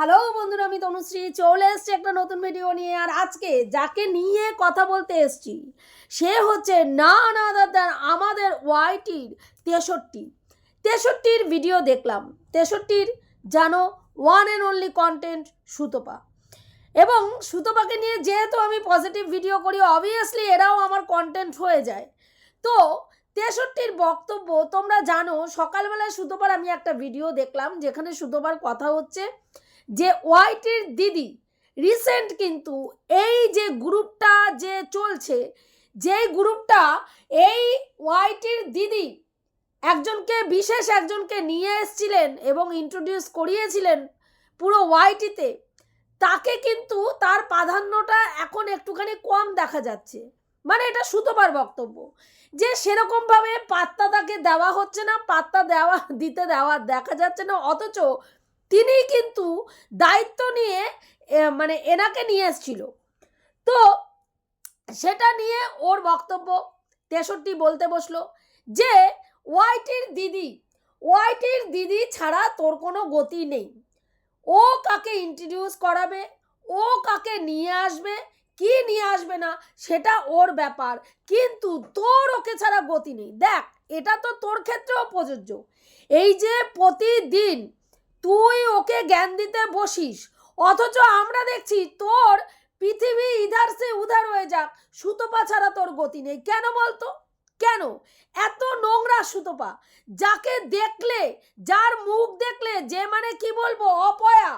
Hello বন্ধুরা, আমি তনুশ্রী। চলে এসছি একটা নতুন ভিডিও নিয়ে, আর আজকে যাকে নিয়ে কথা বলতে এসছি, সে হচ্ছে না না দাদা আমাদের ওয়াইটির তেষট্টি। তেষট্টির ভিডিও দেখলাম। তেষট্টির জানো one and only content Sutapa. এবং সুতপাকে নিয়ে যেহেতু আমি পজিটিভ ভিডিও করি অবভিয়াসলি এরাও আমার কন্টেন্ট হয়ে যায়। তো তেষট্টির বক্তব্য, তোমরা জানো, সকালবেলায় সুতোপার আমি একটা ভিডিও দেখলাম, যেখানে সুতোপার কথা হচ্ছে যে ওয়াইটির দিদি, রিসেন্ট কিন্তু এই যে গ্রুপটা যে চলছে, যেই গ্রুপটা এই ওয়াইটির দিদি একজনকে, বিশেষ একজনকে নিয়ে এসছিলেন এবং ইন্ট্রোডিউস করিয়েছিলেন পুরো ওয়াইটিতে, তাকে কিন্তু তার প্রাধান্যটা এখন একটুখানি কম দেখা যাচ্ছে। মানে এটা সুতোপার বক্তব্য। যে সেরকমভাবে পাত্তা তাকে দেওয়া হচ্ছে না, পাত্তা দেওয়া, দিতে দেওয়া দেখা যাচ্ছে না, অথচ তিনি কিন্তু দায়িত্ব নিয়ে মানে এনাকে নিয়ে এসছিল। তো সেটা নিয়ে ওর বক্তব্য তেষট্টি বলতে বসল যে, ওয়াইটির দিদি ওয়াইটির দিদি ছাড়া তোর কোনো গতি নেই। ও কাকে ইন্ট্রোডিউস করাবে, ও কাকে নিয়ে আসবে, কি নিয়ে আসবে না, সেটা ওর ব্যাপার। কিন্তু তোর ওকে ছাড়া গতি নেই। দেখ, এটা তো তোর ক্ষেত্রেও প্রযোজ্য। এই যে প্রতিদিন তুই ওকে জ্ঞান দিতে বসিস। অথচ আমরা দেখছি তোর পৃথিবী ইধার সে উধার হয়ে যাক, সুতপা ছাড়া তোর গতি নেই। কেন বলতো? কেন? এত নোংরা সুতপা। যাকে দেখলে, যার মুখ দেখলে যে মানে কি বলব, অপয়া,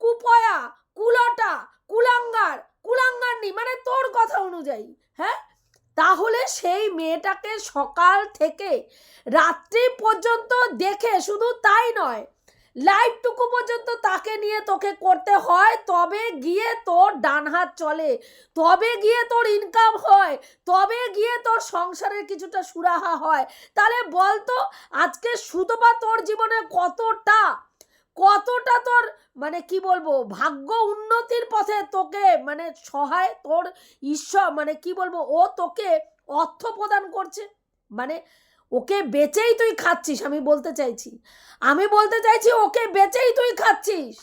কুপয়া, কুলটা, কুলাঙ্গার কুলাঙ্গারনি মানে তোর কথা অনুযায়ী হ্যাঁ? তাহলে সেই মেয়েটাকে সকাল থেকে রাত্রি পর্যন্ত দেখে শুধু তাই নয় লাইভটুকু পর্যন্ত তাকে নিয়ে তোকে করতে হয়, তবে গিয়ে তোর ডান হাত চলে, তবে গিয়ে তোর ইনকাম হয়, তবে গিয়ে তোর সংসারের কিছুটা সুরাহা হয়। তাহলে বলতো আজকে সুতপা তোর জীবনে কতটা কতটা তোর মানে কি বলব, ভাগ্য উন্নতির পথে তোকে মানে সহায়, তোর ঈশ্বর মানে কি বলব, ও তোকে অর্থ প্রদান করছে? মানে ওকে বেচেই তুই খাচ্ছিস, আমি বলতে চাইছি। আমি বলতে চাইছি ওকে বেচেই তুই খাচ্ছিস।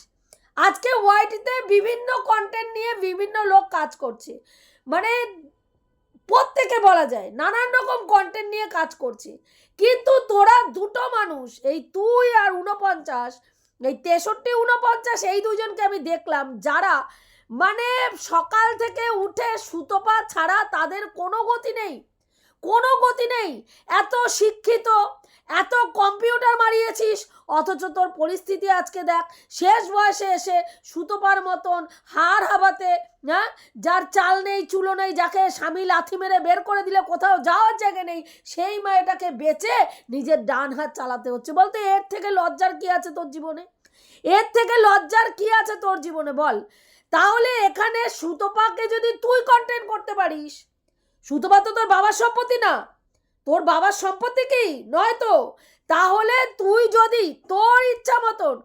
আজকে ওয়াইটিতে বিভিন্ন কন্টেন্ট নিয়ে বিভিন্ন লোক কাজ করছে। মানে প্রত্যেকে বলা যায়, নানান রকম কন্টেন্ট নিয়ে কাজ করছে। কিন্তু তোরা দুটো মানুষ, এই তুই আর উনপঞ্চাশ এই তেষট্টি উনপঞ্চাশ এই দুজনকে আমি দেখলাম, যারা মানে সকাল থেকে উঠে সুতোপা ছাড়া তাদের কোনো গতি নেই। কোনো গতি নেই। এত শিক্ষিত, এত কম্পিউটার মারিয়েছিস, অথচ তোর পরিস্থিতি আজকে দেখ, শেষ বয়সে এসে সুতোপার মতন হার হাবাতে হ্যাঁ? যার চাল নেই, চুলো নেই, যাকে স্বামী লাথি মেরে বের করে দিলে কোথাও যাওয়ার জায়গা নেই, সেই মেয়েটাকে বেচে নিজের ডান হাত চালাতে হচ্ছে। বলতে এর থেকে লজ্জার কি আছে তোর জীবনে? এর থেকে লজ্জার কি আছে তোর জীবনে বল? তাহলে এখানে সুতোপাকে যদি তুই কন্টেন্ট করতে পারিস তো তোর বাবার সম্পত্তি না, তোর বাবার সম্পত্তি কি? নয় তো। তাহলে তুই যদি তোর ইচ্ছা মতন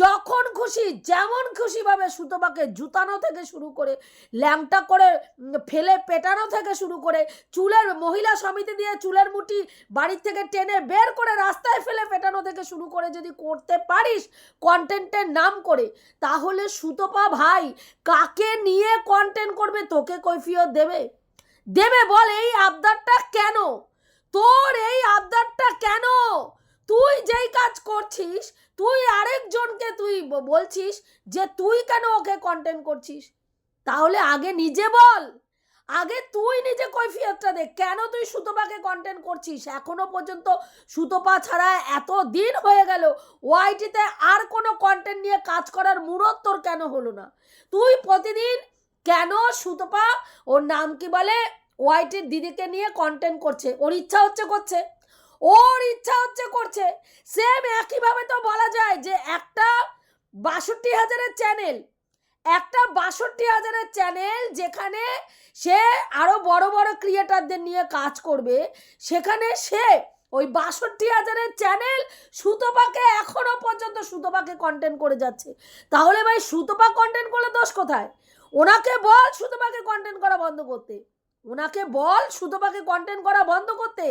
যখন খুশি, যেমন খুশিভাবে সুতপাকে জুতানো থেকে শুরু করে, ল্যাংটা করে ফেলে পেটানো থেকে শুরু করে, চুলের মহিলা সমিতি দিয়ে চুলের মুঠি বাড়ির থেকে টেনে বের করে রাস্তায় ফেলে পেটানো থেকে শুরু করে যদি করতে পারিস কন্টেন্টের নাম করে, তাহলে সুতপা ভাই, কাকে নিয়ে কন্টেন্ট করবে, তোকে কৈফিয়ত দেবে? দেবে বল এই আবদারটা কেন? তোর এই আবদারটা কেন? তুই যেই কাজ করছিস, তুই আরেকজনকে তুই বলছিস যে তুই কেন ওকে কন্টেন্ট করছিস? তাহলে আগে নিজে বল। আগে তুই নিজে কৈফিয়তটা দে। কেন তুই সুতপাকে কন্টেন্ট করছিস? এখনও পর্যন্ত সুতপা ছাড়া এত দিন হয়ে গেল। ওয়াইটিতে আর কোনো কন্টেন্ট নিয়ে কাজ করার মুরত তোর কেন হলো না? তুই প্রতিদিন কেন সুতপা? ওর নাম কি বলে? ওয়াইটির দিদিকে নিয়ে কন্টেন্ট করছে। ওর ইচ্ছা হচ্ছে করছে। ওর ইচ্ছা হচ্ছে করছে। সেম একইভাবে তো বলা যায় যে একটা বাষট্টি হাজারের চ্যানেল একটা বাষট্টি হাজারের চ্যানেল যেখানে সে আরও বড় বড় ক্রিয়েটারদের নিয়ে কাজ করবে, সেখানে সে ওই বাষট্টি হাজারের চ্যানেল সুতপাকে এখনও পর্যন্ত সুতপাকে কন্টেন্ট করে যাচ্ছে। তাহলে ভাই সুতপা কন্টেন্ট করলে দোষ কোথায়? ওনাকে বল সুতপাকে কন্টেন্ট করা বন্ধ করতে। ওনাকে বল সুতপাকে কন্টেন্ট করা বন্ধ করতে।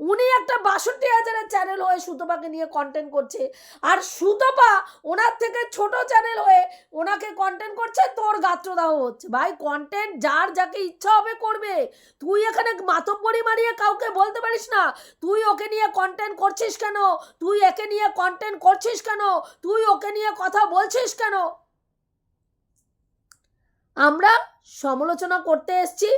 উনি একটা বাষট্টি হাজারের চ্যানেল হয়ে সুতপাকে নিয়ে কন্টেন্ট করছে। আর সুতপা ওনার থেকে ছোট চ্যানেল হয়ে ওনাকে কন্টেন্ট করছে, তোর গাত্রদাহ হচ্ছে। ভাই কন্টেন্ট যার যাকে ইচ্ছা হবে করবে। তুই এখানে মাতব্বরি মারিয়ে কাউকে বলতে পারিস না। তুই ওকে নিয়ে কন্টেন্ট করছিস কেন? তুই একে নিয়ে কন্টেন্ট করছিস কেন? তুই ওকে নিয়ে কথা বলছিস কেন? আমরা সমালোচনা করতে এসছি।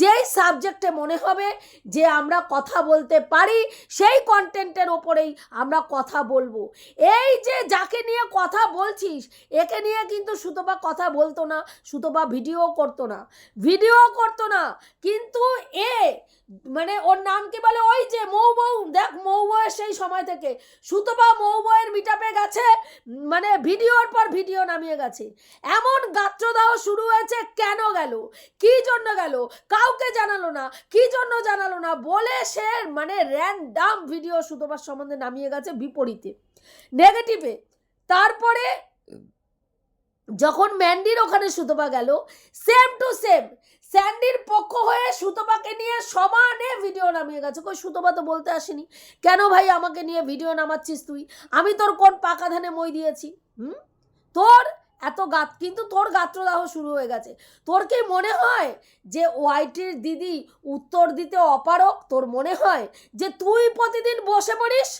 যেই সাবজেক্টে মনে হবে যে আমরা কথা বলতে পারি, সেই কন্টেন্টের ওপরেই আমরা কথা বলব। এই যে যাকে নিয়ে কথা বলছিস, একে নিয়ে কিন্তু সুতপা কথা বলতো না, সুতপা ভিডিও করতো না। ভিডিও করতো না, কিন্তু এ মানে ওর নাম কি বলে? ওই যে মৌ বউ দেখ মৌ বউয়ের সেই সময় থেকে। সুতপা মৌ বউয়ের মিটাপে গেছে মানে ভিডিওর পর ভিডিও নামিয়ে গেছে। এমন গাত্রদাহ শুরু হয়েছে, কেন গেল? কি জন্য গেল? কাউকে জানালো না। কি জন্য জানালো না? বলে সে মানে র্যান্ডাম ভিডিও সুতপার সম্বন্ধে নামিয়ে গেছে বিপরীতে। নেগেটিভে তারপরে যখন ম্যান্ডির ওখানে সুতপা গেল সেম টু সেম স্যান্ডির পক্ষ হয়ে সুতপাকে নিয়ে সমানে ভিডিও নামিয়ে গেছে। কই, সুতপা তো বলতে আসেনি। কেন ভাই আমাকে নিয়ে ভিডিও নামাচ্ছিস তুই? আমি তোর কোন পাকা ধানে মই দিয়েছি? হুম? তোর এত গাত, কিন্তু তোর গাত্রদাহ শুরু হয়ে গেছে। তোর কি মনে হয় যে ওয়াইটির দিদি উত্তর দিতে অপারক তোর মনে হয় যে তুই প্রতিদিন বসে পড়িস?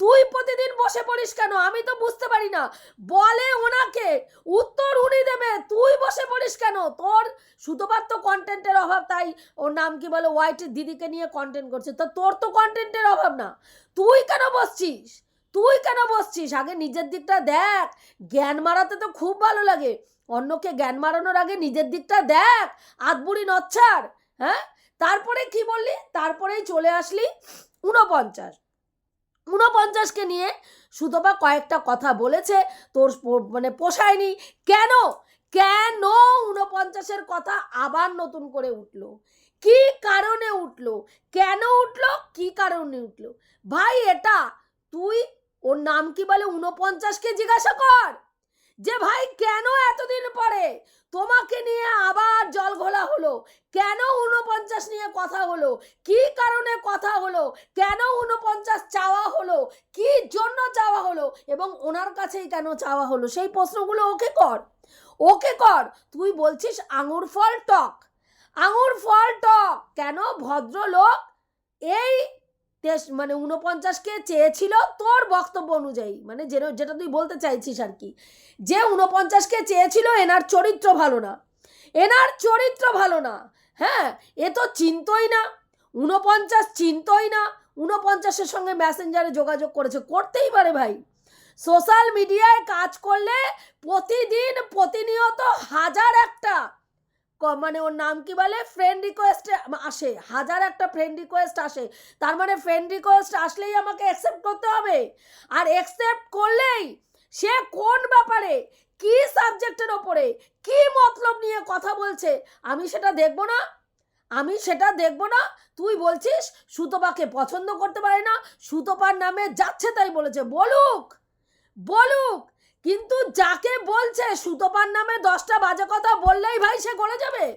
তুই প্রতিদিন বসে পড়িস কেন? আমি তো বুঝতে পারি না। বলে ওনাকে, উত্তর উনি দেবে। তুই বসে পড়িস কেন? তোর শুধুমাত্র কন্টেন্টের অভাব, তাই ওর নাম কি বলে ওয়াইটের দিদিকে নিয়ে কন্টেন্ট করছে। তো তোর তো কন্টেন্টের অভাব না। তুই কেন বসছিস? তুই কেন বসছিস? আগে নিজের দিকটা দেখ। জ্ঞান মারাতে তো খুব ভালো লাগে। অন্যকে জ্ঞান মারানোর আগে নিজের দিকটা দেখ। আধবুড়ি নচ্ছার হ্যাঁ? তারপরে কি বললি? তারপরেই চলে আসলি ঊনপঞ্চাশ। ঊনপঞ্চাশকে নিয়ে সুতপা কয়েকটা কথা বলেছে, তোর মানে পোষায়নি। কেন? কেন ঊনপঞ্চাশের কথা আবার নতুন করে উঠল? কি কারণে উঠল? কেন উঠল? কি কারণে উঠল? ভাই, এটা তুই ওর নাম কি বলে ঊনপঞ্চাশকে জিজ্ঞাসা কর। যে ভাই, কেন এতদিন পরে তোমাকে নিয়ে আবার জল ঘোলা হলো? কেন উনপঞ্চাশ নিয়ে কথা হলো? কি কারণে কথা হলো? কেন উনপঞ্চাশ চাওয়া হলো? কি জন্য চাওয়া হলো? এবং ওনার কাছেই কেন চাওয়া হলো? সেই প্রশ্নগুলো ওকে কর। ওকে কর, তুই বলছিস আঙুর ফল টক। আঙুর ফল টক। কেন ভদ্রলোক এই তেস মানে ঊনপঞ্চাশকে চেয়েছিল তোর বক্তব্য অনুযায়ী মানে যেটা তুই বলতে চাইছিস আর কি। যে ঊনপঞ্চাশকে চেয়েছিল এনার চরিত্র ভালো না। এনার চরিত্র ভালো না। হ্যাঁ এ তো চিনতই না। উনপঞ্চাশ চিনতই না। উনপঞ্চাশের সঙ্গে মেসেঞ্জারে যোগাযোগ করেছে। করতেই পারে ভাই। সোশ্যাল মিডিয়ায় কাজ করলে প্রতিদিন প্রতিনিয়ত হাজার একটা মানে ওর নাম কি বলে? ফ্রেন্ড রিকোয়েস্ট আসে। হাজার একটা ফ্রেন্ড রিকোয়েস্ট আসে। তার মানে ফ্রেন্ড রিকোয়েস্ট আসলেই আমাকে অ্যাকসেপ্ট করতে হবে। আর অ্যাকসেপ্ট করলেই সে কোন ব্যাপারে, কি সাবজেক্টের ওপরে, কি মতলব নিয়ে কথা বলছে, আমি সেটা দেখব না। আমি সেটা দেখব না। তুই বলছিস, সুতপাকে পছন্দ করতে পারে না। সুতপার নামে যাচ্ছে তাই বলেছে। বলুক! বলুক! কিন্তু যাকে বলছে সুতপার নামে দশটা বাজে কথা বললেই ভাই সে গলে যাবে?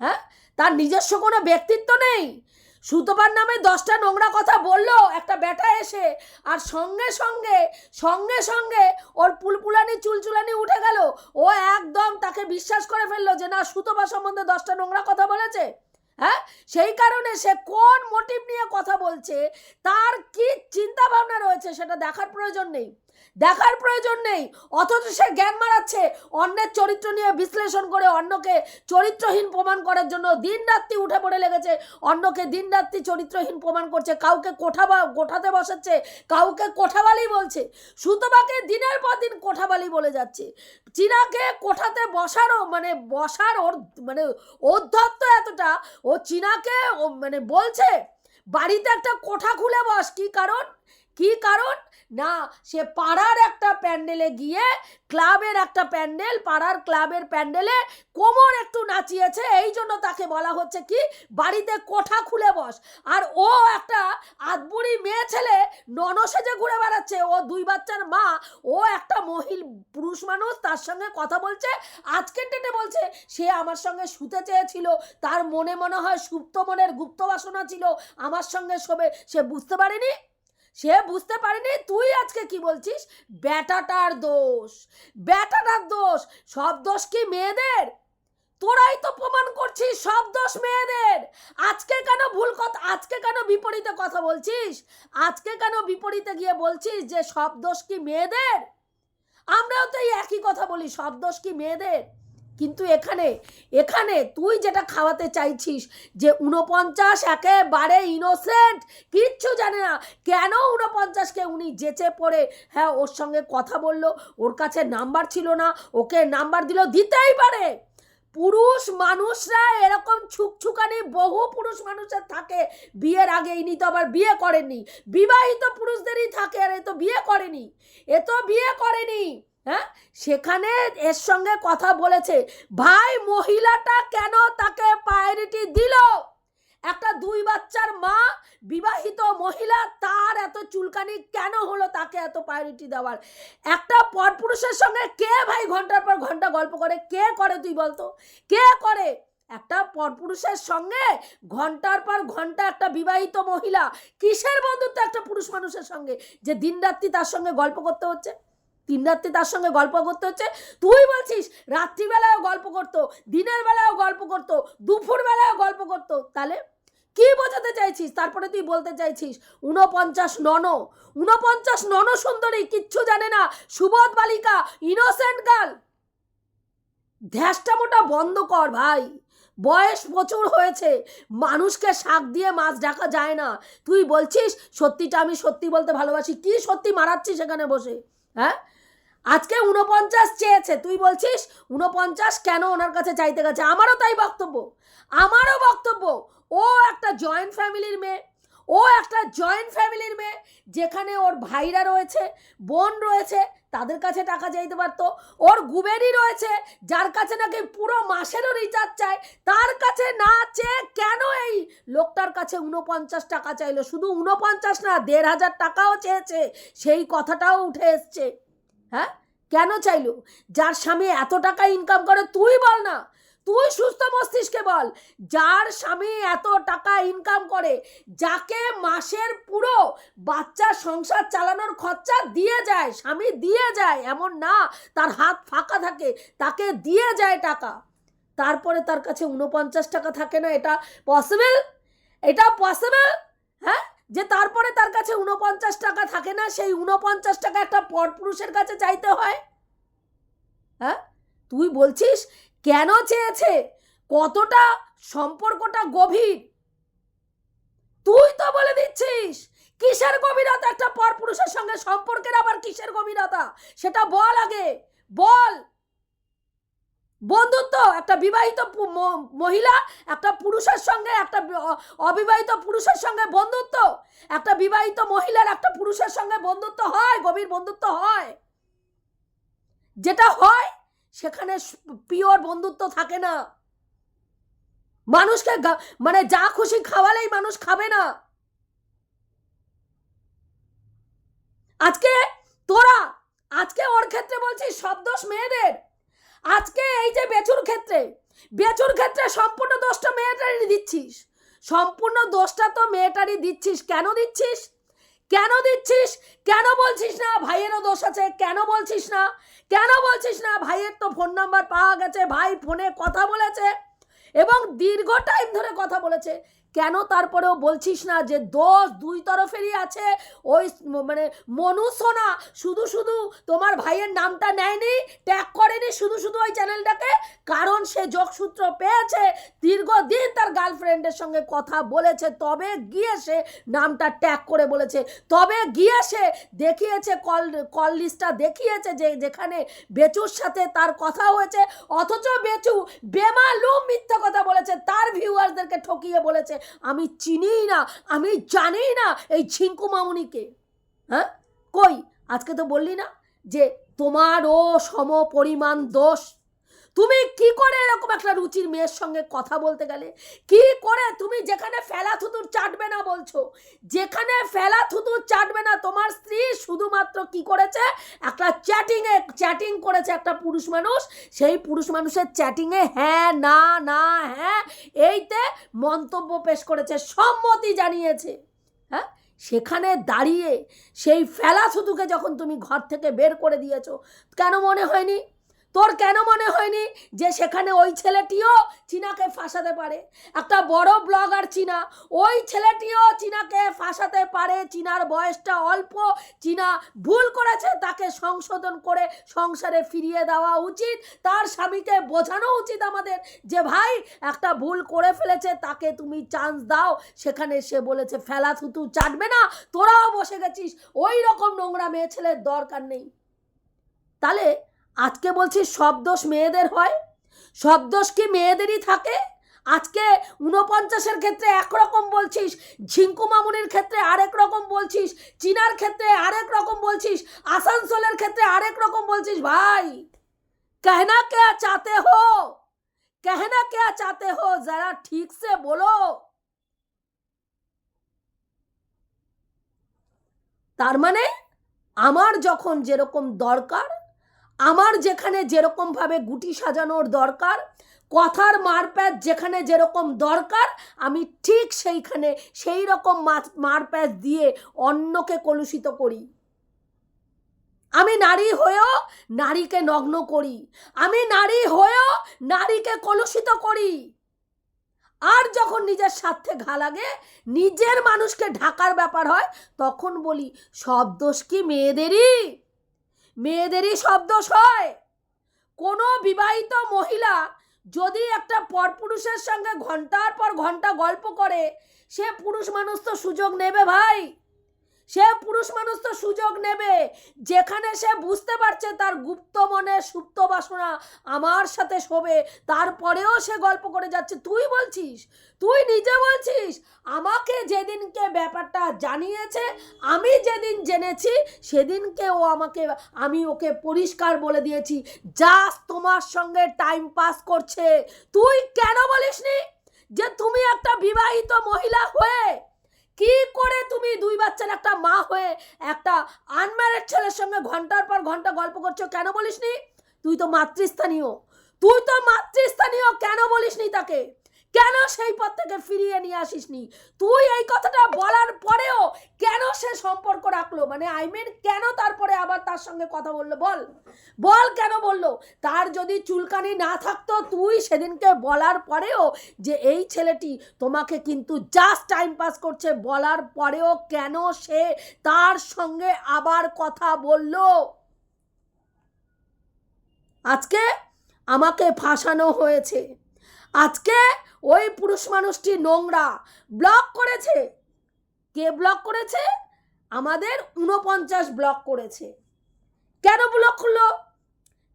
হ্যাঁ? তার নিজস্ব কোনো ব্যক্তিত্ব নেই। সুতপার নামে দশটা নোংরা কথা বলল একটা বেটা এসে আর সঙ্গে সঙ্গে সঙ্গে সঙ্গে ওর পুলপুলানি চুলচুলানি উঠে গেল। ও একদম তাকে বিশ্বাস করে ফেলল যে না সুতপা সম্বন্ধে দশটা নোংরা কথা বলেছে। হ্যাঁ? সেই কারণে সে কোন মোটিভ নিয়ে কথা বলছে, তার কি চিন্তা ভাবনা রয়েছে সেটা দেখার প্রয়োজন নেই। দেখার প্রয়োজন নেই। অথচ সে জ্ঞান মারাচ্ছে। অন্যের চরিত্র নিয়ে বিশ্লেষণ করে অন্যকে চরিত্রহীন প্রমাণ করার জন্য দিন রাত্রি উঠে পড়ে লেগেছে। অন্যকে দিন রাত্রি চরিত্রহীন প্রমাণ করছে। কাউকে কোঠা কোঠাতে বসাচ্ছে। কাউকে কোঠাবালি বলছে। সুতপাকে দিনের পর দিন কোঠাবালি বলে যাচ্ছে। চীনাকে কোঠাতে বসারও মানে বসার ওর মানে ঔদ্ধত্য এতটা, ও চীনাকে মানে বলছে, বাড়িতে একটা কোঠা খুলে বস। কি কারণ? কি কারণ? না, সে পাড়ার একটা প্যান্ডেলে গিয়ে ক্লাবের একটা প্যান্ডেল, পাড়ার ক্লাবের প্যান্ডেলে কোমর একটু নাচিয়েছে, এই জন্য তাকে বলা হচ্ছে কি, বাড়িতে কোঠা খুলে বস। আর ও একটা আদবুড়ি মেয়ে ছেলে ননসেজে ঘুরে বেড়াচ্ছে, ও দুই বাচ্চার মা, ও একটা মহিল পুরুষ মানুষ, তার সঙ্গে কথা বলছে, আজকের ডেটে বলছে, সে আমার সঙ্গে শুতে চেয়েছিল, তার মনে মনে হয় সুপ্ত মনের গুপ্ত বাসনা ছিল, আমার সঙ্গে শোবে, সে বুঝতে পারেনি? সে বুঝতে পারেনি, তুই আজকে কি বলছিস? ব্যাটাটার দোষ ব্যাটাটার দোষ, সব দোষ কি মেয়েদের? তোরাই তো প্রমাণ করছিস, সব দোষ মেয়েদের। আজকে কেন ভুল কথা, আজকে কেন বিপরীতে কথা বলছিস? আজকে কেন বিপরীতে গিয়ে বলছিস যে সব দোষ কি মেয়েদের? আমরাও তো এই একই কথা বলি, সব দোষ কি মেয়েদের? কিন্তু এখানে এখানে তুই যেটা খাওয়াতে চাইছিস যে উনপঞ্চাশ একেবারে ইনোসেন্ট কিচ্ছু জানে না। কেন উনপঞ্চাশকে উনি যেচে পড়ে? হ্যাঁ ওর সঙ্গে কথা বলল, ওর কাছে নাম্বার ছিল না, ওকে নাম্বার দিল, দিতেই পারে। পুরুষ মানুষরা এরকম ছুকছুকানি, বহু পুরুষ মানুষের থাকে। বিয়ের আগে ইনি তো আবার বিয়ে করেননি। বিবাহিত পুরুষদেরই থাকে, আর এ তো বিয়ে করেনি। এ তো বিয়ে করেনি। হ্যাঁ? সেখানে এর সঙ্গে কথা বলেছে, ভাই, মহিলাটা কেন তাকে প্রায়োরিটি দিল? একটা দুই বাচ্চার মা, বিবাহিত মহিলা, তার এত চুলকানি কেন হলো তাকে এত প্রায়োরিটি দেওয়ার? একটা পরপুরুষের সঙ্গে কে ভাই ঘণ্টার পর ঘণ্টা গল্প করে? কে করে তুই বলতো? কে করে? একটা পরপুরুষের সঙ্গে ঘণ্টার পর ঘণ্টা একটা বিবাহিত মহিলা, কিসের বন্ধুত্ব একটা পুরুষ মানুষের সঙ্গে? যে দিনরাত্রি তার সঙ্গে গল্প করতে হচ্ছে। তিন রাত্রি তার সঙ্গে গল্প করতে হচ্ছে। তুই বলছিস, রাত্রিবেলায়ও গল্প করতো, দিনের বেলায়ও গল্প করতো দুপুর বেলায়ও গল্প করতো। তাহলে কি বোঝাতে চাইছিস? তারপরে তুই বলতে চাইছিস উনপঞ্চাশ নন উনপঞ্চাশ নন সুন্দরী, কিচ্ছু জানে না, সুবোধ বালিকা ইনোসেন্ট গার্ল ধ্যাসটা মোটা বন্ধ কর ভাই। বয়স প্রচুর হয়েছে, মানুষকে শাক দিয়ে মাছ ঢাকা যায় না। তুই বলছিস, সত্যিটা আমি সত্যি বলতে ভালোবাসি, কি সত্যি মারাচ্ছিস সেখানে বসে হ্যাঁ? আজকে উনপঞ্চাশ চেয়েছে, তুই বলছিস? উনপঞ্চাশ কেন ওনার কাছে চাইতে গেছে? আমারও তাই বক্তব্য। আমারও বক্তব্য। ও একটা জয়েন্ট ফ্যামিলির মেয়ে। ও একটা জয়েন্ট ফ্যামিলির মেয়ে, যেখানে ওর ভাইরা রয়েছে, বোন রয়েছে, তাদের কাছে টাকা চাইতে পারতো। ওর গুবেরই রয়েছে, যার কাছে নাকি পুরো মাসেরও রিচার্জ চায় তার কাছে না চেয়ে কেন এই লোকটার কাছে উনপঞ্চাশ টাকা চাইলো? শুধু উনপঞ্চাশ না, দেড় হাজার টাকাও চেয়েছে। সেই কথাটাও উঠে এসছে। হ্যাঁ? কেন চাইলো? যার স্বামী এত টাকা ইনকাম করে, তুই বল না। তুই সুস্থ মস্তিষ্কে বল, যার স্বামী এত টাকা ইনকাম করে, যাকে মাসের পুরো বাচ্চা সংসার চালানোর খরচা দিয়ে যায়, স্বামী দিয়ে যায়, এমন না, তার হাত ফাঁকা থাকে, তাকে দিয়ে যায় টাকা। তারপরে তার কাছে উনপঞ্চাশ টাকা থাকে না, এটা পসিবল এটা পসিবল হ্যাঁ? যে তারপরে তার কাছে উনপঞ্চাশ টাকা থাকে না, সেই উনপঞ্চাশ টাকা একটা পরপুরুষের কাছে চাইতে হয়? হ্যাঁ? তুই বলছিস কেন চেয়েছে? কতটা সম্পর্কটা গভীর? তুই তো বলে দিচ্ছিস, কিসের গভীরতা? একটা পরপুরুষের সঙ্গে সম্পর্কের আবার কিসের গভীরতা? সেটা বল আগে, বল। বন্ধুত্ব, একটা বিবাহিত মহিলা, একটা পুরুষের সঙ্গে, একটা অবিবাহিত পুরুষের সঙ্গে বন্ধুত্ব। একটা বিবাহিত মহিলার একটা পুরুষের সঙ্গে বন্ধুত্ব হয়, গভীর বন্ধুত্ব হয়। যেটা হয়, সেখানে পিওর বন্ধুত্ব থাকে না। মানুষকে মানে যা খুশি খাওয়ালেই মানুষ খাবে না। আজকে তোরা, আজকে ওর ক্ষেত্রে বলছিস সব দোষ মেয়েদের। আজকে এই যে বেচুর ক্ষেত্রে বেচুর ক্ষেত্রে সম্পূর্ণ দোষটা মেয়েটারই দিচ্ছিস। সম্পূর্ণ দোষটা তো মেয়েটারই দিচ্ছিস। কেন দিচ্ছিস? কেন দিচ্ছিস? কেন বলছিস না ভাইয়েরও দোষ আছে? কেন বলছিস না? কেন বলছিস না ভাইয়ের তো ফোন নাম্বার পাওয়া গেছে? ভাই ফোনে কথা বলেছে এবং দীর্ঘ টাইম ধরে কথা বলেছে। কেন তারপরেও বলছিস না যে দোষ দুই তরফেরই আছে? ওই মানে মনু শুধু শুধু তোমার ভাইয়ের নামটা নেয়নি ট্যাগ করেনি শুধু শুধু ওই চ্যানেলটাকে? কারণ সে যোগসূত্র পেয়েছে, দীর্ঘদিন তার গার্লফ্রেন্ডের সঙ্গে কথা বলেছে, তবে গিয়ে সে নামটা ট্যাগ করে বলেছে। তবে গিয়ে সে দেখিয়েছে, কল কল লিস্টটা দেখিয়েছে যে যেখানে বেচুর সাথে তার কথা হয়েছে, অথচ বেচু বেমালুম মিথ্যা কথা বলেছে, তার ভিউয়ার্সদেরকে ঠকিয়ে বলেছে। আমি চিনিই না, আমি জানিই না এই ঝিঙ্কু মামুনিকে। হ্যাঁ? কই? আজকে তো বললি না যে তোমারও সম পরিমাণ দোষ তুমি কি করে এরকম একটা রুচির মেয়ের সঙ্গে কথা বলতে গেলে? কি করে তুমি যেখানে ফেলা থুতুর চাটবে না বলছো? যেখানে ফেলা থুতুর চাটবে না, তোমার স্ত্রী শুধুমাত্র কি করেছে? একটা চ্যাটিংয়ে চ্যাটিং করেছে একটা পুরুষ মানুষ। সেই পুরুষ মানুষের চ্যাটিংয়ে হ্যাঁ না না হ্যাঁ এইতে মন্তব্য পেশ করেছে, সম্মতি জানিয়েছে। হ্যাঁ? সেখানে দাঁড়িয়ে সেই ফেলা থুতুকে যখন তুমি ঘর থেকে বের করে দিয়েছ, কেন মনে হয়নি? তোর কেন মনে হয়নি যে সেখানে ওই ছেলেটিও চীনাকে ফাঁসাতে পারে? একটা বড় ব্লগার চীনা, ওই ছেলেটিও চীনাকে ফাঁসাতে পারে। চীনার বয়সটা অল্প, চীনা ভুল করেছে, তাকে সংশোধন করে সংসারে ফিরিয়ে দেওয়া উচিত। তার স্বামীকে বোঝানো উচিত আমাদের যে, ভাই, একটা ভুল করে ফেলেছে, তাকে তুমি চান্স দাও। সেখানে সে বলেছে, ফেলা থুতু চাটবে না, তোরাও বসে গেছিস। ওই রকম নোংরা মেয়ে ছেলের দরকার নেই। তাহলে আজকে বলছিস সব দোষ মেয়েদের হয় সব দোষ কি মেয়েদেরই থাকে আজকে উনপঞ্চাশের ক্ষেত্রে একরকম বলছিস ঝিঙ্কু মামুনির ক্ষেত্রে আরেক রকম বলছিস চীনার ক্ষেত্রে আরেক রকম বলছিস আসানসোলের ক্ষেত্রে আরেক রকম বলছিস ভাই कहना क्या चाहते हो कहना क्या चाहते हो जरा ठीक से बोलो তার মানে আমার যখন যেরকম দরকার আমার যেখানে যেরকমভাবে গুটি সাজানোর দরকার, কথার মারপ্যাচ যেখানে যেরকম দরকার, আমি ঠিক সেইখানে সেই রকম মারপ্যাচ দিয়ে অন্যকে কলুষিত করি। আমি নারী হয়েও নারীকে নগ্ন করি। আমি নারী হয়েও নারীকে কলুষিত করি। আর যখন নিজের স্বার্থে ঘা লাগে, নিজের মানুষকে ঢাকার ব্যাপার হয়, তখন বলি, সব দোষ কি মেয়েদেরই? মেয়েদেরই শব্দ দোষ হয়। কোনো বিবাহিত মহিলা যদি একটা পরপুরুষের সঙ্গে ঘণ্টার পর ঘণ্টা গল্প করে, সে পুরুষ মানুষ তো সুযোগ নেবে ভাই। সে পুরুষ মানুষ তো সুযোগ নেবে। যেখানে সে বুঝতে পারছে তার গুপ্ত মনে সুপ্ত বাসনা আমার সাথে শোবে, তারপরেও সে গল্প করে যাচ্ছে। তুই বলছিস? তুই নিজে বলছিস? আমাকে যেদিনকে ব্যাপারটা জানিয়েছে, আমি যেদিন জেনেছি, সেদিনকে ও আমাকে, আমি ওকে পরিষ্কার বলে দিয়েছি। জাস্ট তোমার সঙ্গে টাইম পাস করছে। তুই কেন বলিসনি যে তুমি একটা বিবাহিত মহিলা হয়ে কি করে তুমি দুই বাচ্চার একটা মা হয়ে একটা আনম্যারেড ছেলের সঙ্গে ঘণ্টার পর ঘণ্টা গল্প করছ কেন বলিসনি? তুই তো মাতৃস্থানীয়। তুই তো মাতৃস্থানীয় কেন বলিসনি তাকে? কেন সেই পথ থেকে ফিরিয়ে নিয়ে আসিসনি? তুই এই কথাটা বলার পরেও কেন সে সম্পর্ক রাখল? মানে আই মিন কেন তারপরে আবার তার সঙ্গে কথা বলল? বল। বল কেন বলল? তার যদি চুলকানি না থাকতো, তুই সেদিনকে বলার পরেও যে এই ছেলেটি তোমাকে কিন্তু জাস্ট টাইম পাস করছে, বলার পরেও কেন সে তার সঙ্গে আবার কথা বলল? আজকে আমাকে ফাঁসানো হয়েছে। আজকে ওই পুরুষ মানুষটি নোংরা। ব্লক করেছে? কে ব্লক করেছে? আমাদের উনপঞ্চাশ ব্লক করেছে। কেন ব্লক করল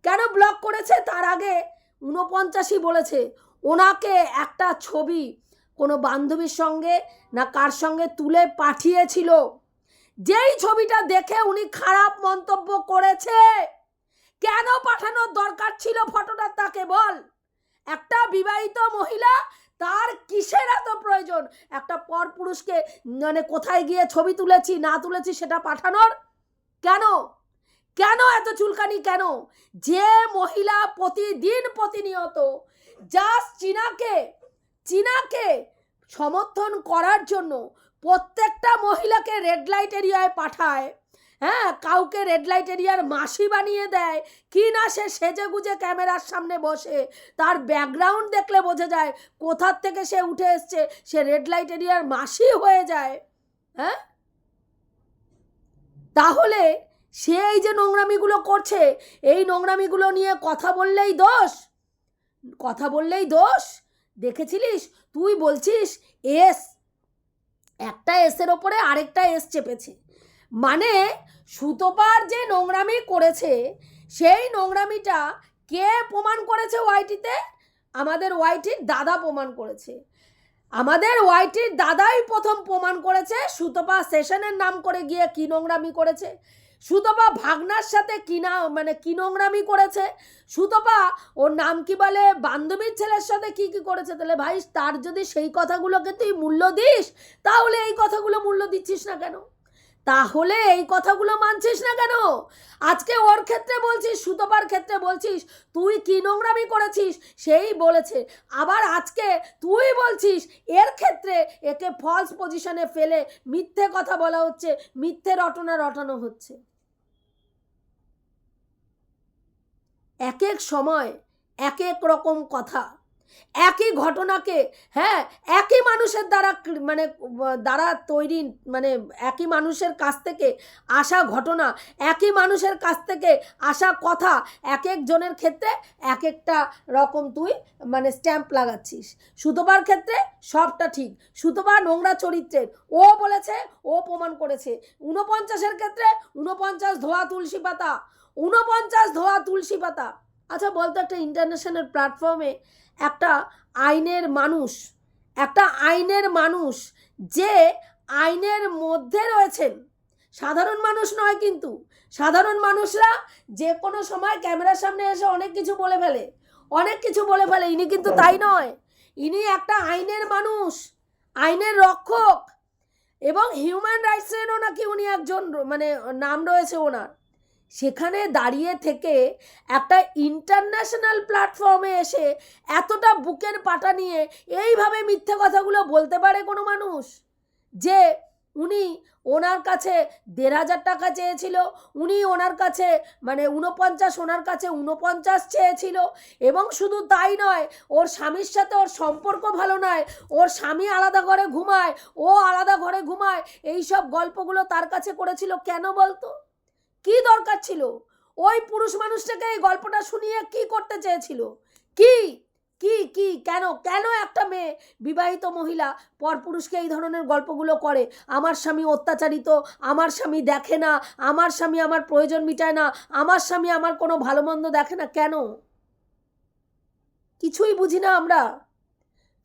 কেন ব্লক করেছে? তার আগে উনপঞ্চাশই বলেছে। ওনাকে একটা ছবি কোনো বান্ধবীর সঙ্গে না কার সঙ্গে তুলে পাঠিয়েছিল। যেই ছবিটা দেখে উনি খারাপ মন্তব্য করেছে। কেন পাঠানোর দরকার ছিল ফটোটা? তাকে বল। একটা বিবাহিত মহিলা, তার কিসের এত প্রয়োজন? একটা পরপুরুষকে মানে কোথায় গিয়ে ছবি তুলেছি, না তুলেছি সেটা পাঠানোর? কেন? কেন এত চুলকানি কেন? যে মহিলা প্রতিদিন প্রতিনিয়ত জাস্ট চীনাকে চীনাকে সমর্থন করার জন্য প্রত্যেকটা মহিলাকে রেড লাইট এরিয়ায় পাঠায় হ্যাঁ কাউকে রেড লাইট এরিয়ার মাসি বানিয়ে দেয়। কি না সে সেজে গুজে ক্যামেরার সামনে বসে। তার ব্যাকগ্রাউন্ড দেখলে বোঝা যায় কোথার থেকে সে উঠে এসছে। সে রেড লাইট এরিয়ার মাসি হয়ে যায়। হ্যাঁ? তাহলে সে এই যে নোংরামিগুলো করছে, এই নোংরামিগুলো নিয়ে কথা বললেই দোষ? কথা বললেই দোষ? দেখেছিলিস? তুই বলছিস, এস। একটা এসের ওপরে আরেকটা এস চেপেছে। মানে সুতোপার যে নোংরামি করেছে, সেই নোংরামিটা কে প্রমাণ করেছে ওয়াইটিতে? আমাদের ওয়াইটির দাদা প্রমাণ করেছে। আমাদের ওয়াইটির দাদাই প্রথম প্রমাণ করেছে সুতপা সেশনের নাম করে গিয়ে কি নোংরামি করেছে। সুতপা ভাগনার সাথে কিনা মানে কি নোংরামি করেছে? সুতপা ওর নাম কি বলে? বান্ধবীর ছেলের সাথে কি কি করেছে? তাহলে ভাই, তার যদি সেই কথাগুলোকে তুই মূল্য দিস, তাহলে এই কথাগুলো মূল্য দিচ্ছিস না কেন? তাহলে এই কথাগুলো মানছিস না কেন? আজকে ওর ক্ষেত্রে বলছিস, সুতপার ক্ষেত্রে বলছিস, তুই কি নোংরামি করেছিস? সেই বলেছে। আবার আজকে তুই বলছিস, এর ক্ষেত্রে একে ফলস পজিশনে ফেলে মিথ্যে কথা বলা হচ্ছে, মিথ্যে রটনা রটানো হচ্ছে। এক এক সময় এক এক রকম কথা। একই ঘটনাকে হ্যাঁ একই মানুষের দ্বারা মানে দ্বারা তৈরি মানে একই মানুষের কাছ থেকে আসা ঘটনা, একই মানুষের কাছ থেকে আসা কথা এক একজনের ক্ষেত্রে এক একটা রকম তুই মানে স্ট্যাম্প লাগাচ্ছিস। সুতোবার ক্ষেত্রে সবটা ঠিক। সুতোবা নোংরা চরিত্রের। ও বলেছে, ও প্রমাণ করেছে। ঊনপঞ্চাশের ক্ষেত্রে ঊনপঞ্চাশ ধোয়া তুলসী পাতা। ঊনপঞ্চাশ ধোয়া তুলসী পাতা। আচ্ছা বলতো একটা ইন্টারন্যাশনাল প্ল্যাটফর্মে একটা আইনের মানুষ, একটা আইনের মানুষ যে আইনের মধ্যে রয়েছেন। সাধারণ মানুষ নয় কিন্তু, সাধারণ মানুষরা যে কোনো সময় ক্যামেরার সামনে এসে অনেক কিছু বলে ফেলে, অনেক কিছু বলে ফেলে। ইনি কিন্তু তাই নয়, ইনি একটা আইনের মানুষ, আইনের রক্ষক এবং হিউম্যান রাইটসেরও নাকি উনি একজন মানে নাম রয়েছে ওনার। সেখানে দাঁড়িয়ে থেকে একটা ইন্টারন্যাশনাল প্ল্যাটফর্মে এসে এতটা বুকের পাটা নিয়ে এইভাবে মিথ্যে কথাগুলো বলতে পারে কোনো মানুষ? যে উনি ওনার কাছে দেড় হাজার টাকা চেয়েছিল, উনি ওনার কাছে মানে উনপঞ্চাশ ওনার কাছে উনপঞ্চাশ চেয়েছিল এবং শুধু তাই নয়, ওর স্বামীর সাথে ওর সম্পর্ক ভালো নয়, ওর স্বামী আলাদা ঘরে ঘুমায়, ও আলাদা ঘরে ঘুমায় এই সব গল্পগুলো তার কাছে করেছিল কেন বলতো? কি দরকার ছিল? ওই পুরুষ মানুষটাকে এই গল্পটা শুনিয়ে কি করতে চেয়েছিল? কি? কি কি, কেন কেন একটা মেয়ে বিবাহিত মহিলা পরপুরুষকে এই ধরনের গল্পগুলো করে? আমার স্বামী অত্যাচারিত, আমার স্বামী দেখে না, আমার স্বামী আমার প্রয়োজন মিটায় না, আমার স্বামী আমার কোনো ভালো মন্দ দেখে না, কেন? কিছুই বুঝি না আমরা।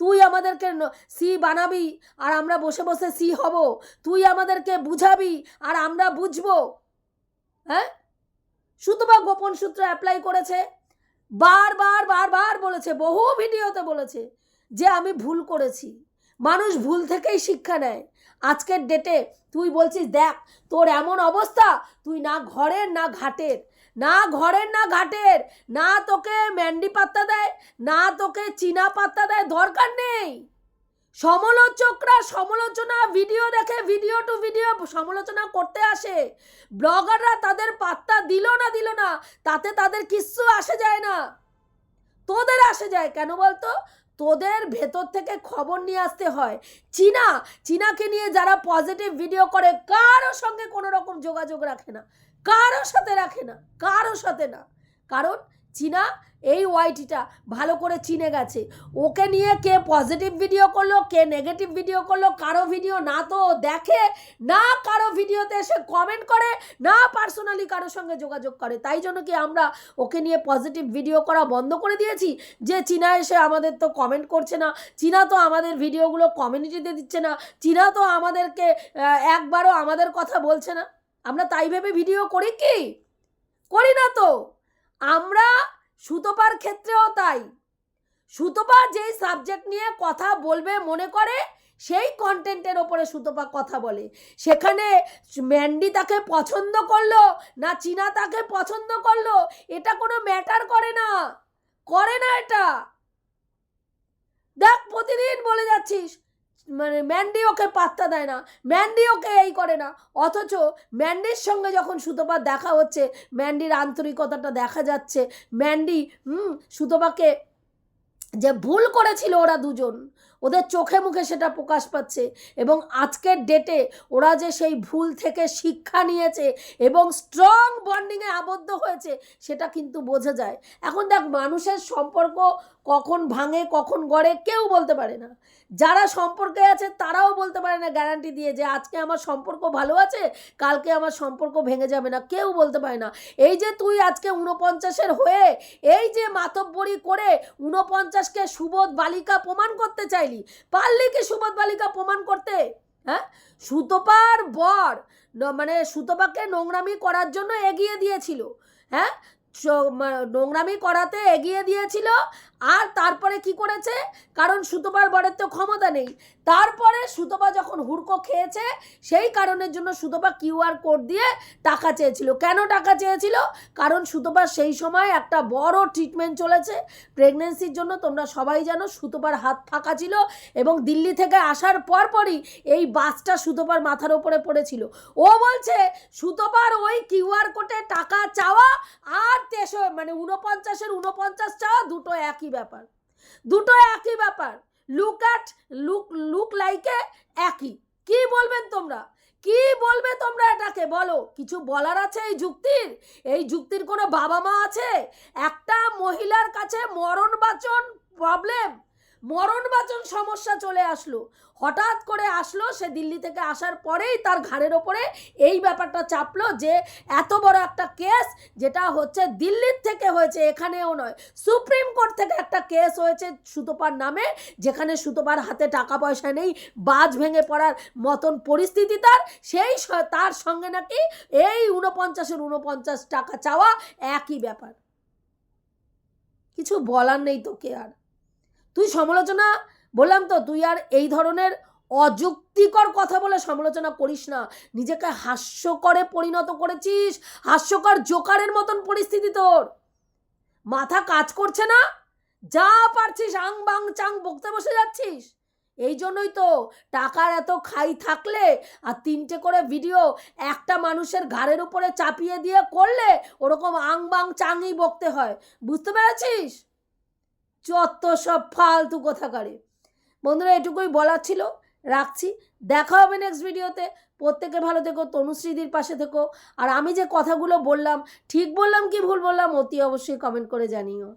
তুই আমাদেরকে সি বানাবি, আর আমরা বসে বসে সি হব। তুই আমাদেরকে বুঝাবি, আর আমরা বুঝব। হ্যাঁ? সুতবা গোপন সূত্র অ্যাপ্লাই করেছে, বারবার বারবার বলেছে, বহু ভিডিওতে বলেছে যে আমি ভুল করেছি। মানুষ ভুল থেকেই শিক্ষা নেয়। আজকের ডেটে তুই বলছিস, দেখ, তোর এমন অবস্থা, তুই না ঘরের, না ঘাটের, না ঘরের, না ঘাটের, না তোকে ম্যান্ডি পাত্তা দেয়, না তোকে চীনা পাত্তা দেয়, দরকার নেই। সমালোচকরা সমালোচনা ভিডিও দেখে ভিডিও টু ভিডিও সমালোচনা করতে আসে। ব্লগাররা তাদের পাত্তা দিল না দিল না, তাতে তাদের কিচ্ছু আসে যায় না। তোদের আসে যায় কেন বলতো? তোদের ভেতর থেকে খবর নিয়ে আসতে হয়। চীনা, চীনাকে নিয়ে যারা পজিটিভ ভিডিও করে, কারও সঙ্গে কোনো রকম যোগাযোগ রাখে না। কারও সাথে রাখে না, কারও সাথে না। কারণ চীনা এই ওয়াইটিটা ভালো করে চিনে গেছে। ওকে নিয়ে কে পজিটিভ ভিডিও করল, কে নেগেটিভ ভিডিও করল, কারও ভিডিও না তো দেখে, না কারও ভিডিওতে এসে কমেন্ট করে, না পার্সোনালি কারোর সঙ্গে যোগাযোগ করে। তাই জন্য কি আমরা ওকে নিয়ে পজিটিভ ভিডিও করা বন্ধ করে দিয়েছি? যে চীনা এসে আমাদের তো কমেন্ট করছে না, চীনা তো আমাদের ভিডিওগুলো কমিউনিটিতে দিচ্ছে না, চীনা তো আমাদেরকে একবারও আমাদের কথা বলছে না। আমরা তাই ভেবে ভিডিও করি কি? করি না তো। আমরা সুতোপার ক্ষেত্রেও তাই। সুতোপা যেই সাবজেক্ট নিয়ে কথা বলবে মনে করে, সেই কন্টেন্টের ওপরে সুতোপা কথা বলে। সেখানে ম্যান্ডি তাকে পছন্দ করল না চীনা তাকে পছন্দ করল, এটা কোনো ম্যাটার করে না। করে না এটা। দেখ, প্রতিদিন বলে যাচ্ছিস মানে ম্যান্ডি ওকে পাত্তা দেয় না। ম্যান্ডি ওকে এই করে না। অথচ ম্যান্ডির সঙ্গে যখন সুতোপার দেখা হচ্ছে ম্যান্ডির আন্তরিকতাটা দেখা যাচ্ছে ম্যান্ডি হুম, সুতোপাকে যে ভুল করেছিল ওরা দুজন, ওদের চোখে মুখে সেটা প্রকাশ পাচ্ছে এবং আজকের ডেটে ওরা যে সেই ভুল থেকে শিক্ষা নিয়েছে এবং স্ট্রং বন্ডিংয়ে আবদ্ধ হয়েছে, সেটা কিন্তু বোঝা যায়। এখন দেখ, মানুষের সম্পর্ক কখন ভাঙে, কখন গড়ে কেউ বলতে পারে না। যারা সম্পর্কে আছে তারাও বলতে পারে না গ্যারান্টি দিয়ে যে আজকে আমার সম্পর্ক ভালো আছে, কালকে আমার সম্পর্ক ভেঙে যাবে না। কেউ বলতে পারে না। এই যে তুই আজকে উনপঞ্চাশের হয়ে এই যে মাতব্বরি করে উনপঞ্চাশকে সুবোধ বালিকা প্রমাণ করতে চাইলি, পারলি কি সুবোধ বালিকা প্রমাণ করতে? হ্যাঁ? সুতপার বর মানে সুতপাকে নোংরামি করার জন্য এগিয়ে দিয়েছিল। হ্যাঁ? নোংরামি করাতে এগিয়ে দিয়েছিল আর তারপরে কি করেছে? কারণ সুতপার বরের তো ক্ষমতা নেই। তারপরে সুতপা যখন হুড়কো খেয়েছে, সেই কারণের জন্য সুতপা কিউআর কোড দিয়ে টাকা চেয়েছিল। কেন টাকা চেয়েছিল? কারণ সুতপার সেই সময় একটা বড় ট্রিটমেন্ট চলেছে। প্রেগনেন্সির জন্য তোমরা সবাই জানো, সুতপার হাত ফাঁকা ছিল এবং দিল্লি থেকে আসার পরপরই এই বাসটা সুতপার মাথার ওপরে পড়েছিল। ও বলছে, সুতপার ওই কিউআর কোডে টাকা চাওয়া আর তেসো মানে উনপঞ্চাশের উনপঞ্চাশ চাওয়া দুটো একই ব্যাপার। দুটো একই ব্যাপার। লুক অ্যাট লুক লুক লাইকে একই। কি বলবেন তোমরা? কি বলবে তোমরা এটাকে? বলো। কিছু বলার আছে এই যুক্তির? এই যুক্তির কোনো বাবা মা আছে? একটা মহিলার কাছে মরণ বাচন প্রবলেম মরণ বাচন সমস্যা চলে আসলো। হঠাৎ করে আসলো, সে দিল্লি থেকে আসার পরেই তার ঘাড়ের ওপরে এই ব্যাপারটা চাপলো যে এত বড় একটা কেস যেটা হচ্ছে দিল্লির থেকে হয়েছে, এখানেও নয়। সুপ্রিম কোর্ট থেকে একটা কেস হয়েছে সুতোপার নামে, যেখানে সুতোপার হাতে টাকা পয়সা নেই, বাজ ভেঙে পড়ার মতন পরিস্থিতি তার। সেই তার সঙ্গে নাকি এই উনপঞ্চাশের উনপঞ্চাশ টাকা চাওয়া একই ব্যাপার। কিছু বলার নেই তোকে আর। তুই সমালোচনা, বললাম তো তুই আর এই ধরনের অযুক্তিকর কথা বলে সমালোচনা করিস না। নিজেকে হাস্যকরে পরিণত করেছিস, হাস্যকর জোকারের মতন পরিস্থিতি তোর। মাথা কাজ করছে না? যা পারছিস আং বাং চাং বকতে বসে যাচ্ছিস। এই জন্যই তো টাকার এত খাই থাকলে আর তিনটে করে ভিডিও একটা মানুষের ঘাড়ের উপরে চাপিয়ে দিয়ে করলে ওরকম আং বাং চাঙই বকতে হয়। বুঝতে পেরেছিস? যত সব ফালতু কথা করে বন্ধুরা, এটুকুই বলার ছিল। রাখছি। দেখা হবে নেক্সট ভিডিওতে প্রত্যেকে ভালো থেকো তনুশ্রীদির পাশে থেকো। আর আমি যে কথাগুলো বললাম, ঠিক বললাম কি ভুল বললাম, অতি অবশ্যই কমেন্ট করে জানিও।